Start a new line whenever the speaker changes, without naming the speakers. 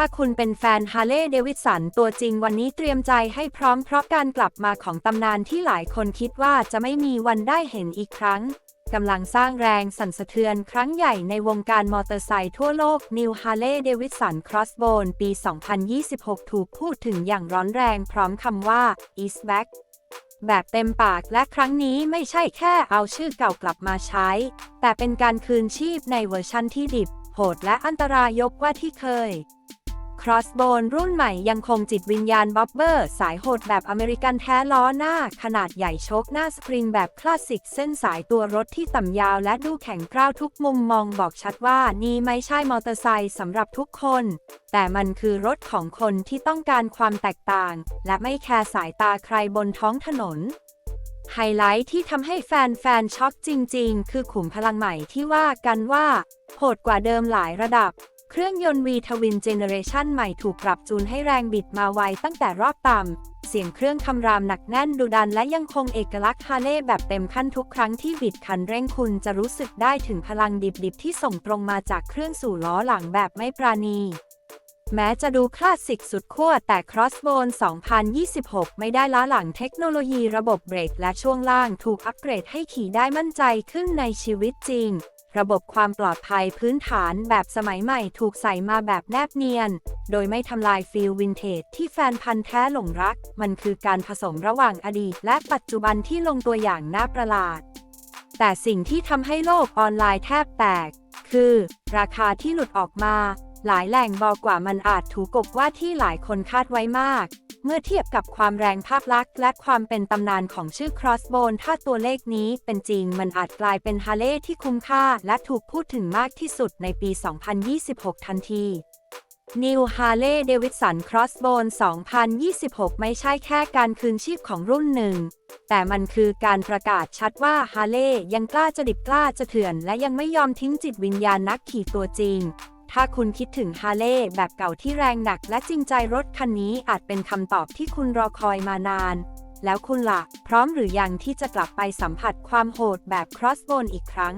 ถ้าคุณเป็นแฟนฮาร์เลย์เดวิดสันตัวจริงวันนี้เตรียมใจให้พร้อมเพราะการกลับมาของตำนานที่หลายคนคิดว่าจะไม่มีวันได้เห็นอีกครั้งกำลังสร้างแรงสั่นสะเทือนครั้งใหญ่ในวงการมอเตอร์ไซค์ทั่วโลก New Harley Davidson Crossbone ปี 2026 ถูกพูดถึงอย่างร้อนแรงพร้อมคำว่า is back แบบเต็มปากและครั้งนี้ไม่ใช่แค่เอาชื่อเก่ากลับมาใช้ แต่เป็นการคืนชีพในเวอร์ชั่นที่ดิบ โหดและอันตรายยกว่าที่เคย Crossbone รุ่นใหม่ยังคงจิตวิญญาณบ๊อบเบอร์ สายโหดแบบอเมริกันแท้ล้อหน้า ขนาดใหญ่โชคหน้าสปริงแบบคลาสสิก เส้นสายตัวรถที่ต่ำยาวและดูแข็งกร้าวทุกมุมมองบอกชัดว่านี่ไม่ใช่มอเตอร์ไซค์สำหรับทุกคน แต่มันคือรถของคนที่ต้องการความแตกต่าง และไม่แคร์สายตาใครบนท้องถนนไฮไลท์ที่ทำให้แฟนๆช็อกจริง ๆ คือขุมพลังใหม่ที่ว่ากันว่าโหดกว่าเดิมหลายระดับ เครื่องยนต์ V Twin Generation ใหม่ถูกปรับจูนให้แรงบิดมาไวตั้งแต่รอบต่ำ เสียงเครื่องคำรามหนักแน่นดุดันและยังคงเอกลักษณ์ฮาร์เลย์แบบเต็มขั้นทุกครั้งที่บิดคันเร่งคุณจะรู้สึกได้ถึงพลังดิบๆ ที่ส่งตรงมาจากเครื่องสู่ล้อหลังแบบไม่ปราณีแม้จะดูคลาสสิกสุดขั้วแต่ Crossbone 2026 ไม่ได้ล้าหลังเทคโนโลยีระบบเบรกและช่วงล่างถูกอัปเกรดให้ขี่ได้มั่นใจขึ้นในชีวิตจริง ระบบความปลอดภัยพื้นฐานแบบสมัยใหม่ถูกใส่มาแบบแนบเนียน โดยไม่ทำลายฟีลวินเทจที่แฟนพันธ์แท้หลงรัก มันคือการผสมระหว่างอดีตและปัจจุบันที่ลงตัวอย่างน่าประหลาด แต่สิ่งที่ทำให้โลกออนไลน์แทบแตก คือ ราคาที่หลุดออกมา หลายแหล่งบอกกว่ามันอาจถูกกบว่าที่หลายคนคาดไว้มาก เมื่อเทียบกับความแรงภาพลักษณ์และความเป็นตำนานของชื่อ Crossbone ถ้าตัวเลขนี้เป็นจริงมันอาจกลายเป็นฮาร์เลย์ที่คุ้มค่า และถูกพูดถึงมากที่สุดในปี 2026 ทันที New Harley Davidson Crossbone 2026 ไม่ใช่แค่การคืนชีพของรุ่นหนึ่ง แต่มันคือการประกาศชัดว่าฮาร์เลย์ยังกล้าจะดิบกล้าจะเถื่อน และยังไม่ยอมทิ้งจิตวิญญาณนักขี่ตัวจริง ถ้าคุณคิดถึงฮาร์เลย์แบบเก่าที่แรงหนักและจริงใจรถคันนี้อาจเป็นคำตอบที่คุณรอคอยมานาน แล้วคุณละ่ะ พร้อมหรือยังที่จะกลับไปสัมผัสความโหดแบบ Crossbone อีกครั้ง